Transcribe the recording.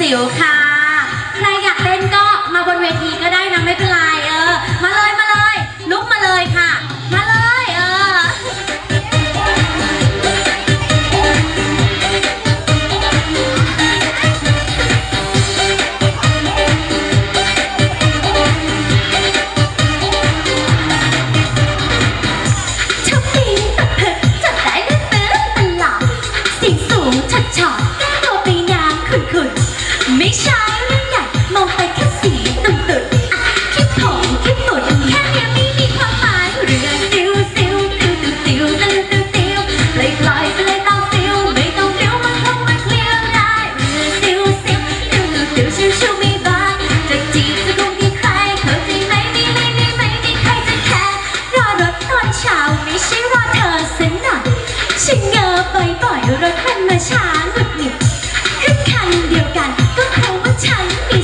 สิวๆค่ะ ใครอยากเต้นก็มาบนเวทีก็ได้นะไม่เป็นไรเออ มาเลยมา ฉัว่าเธอสักหน่อยฉันเงอบ่อยๆรถมันมาช้าหงุดหงิขึ้นคันเดียวกันก็เพราะว่าฉันมี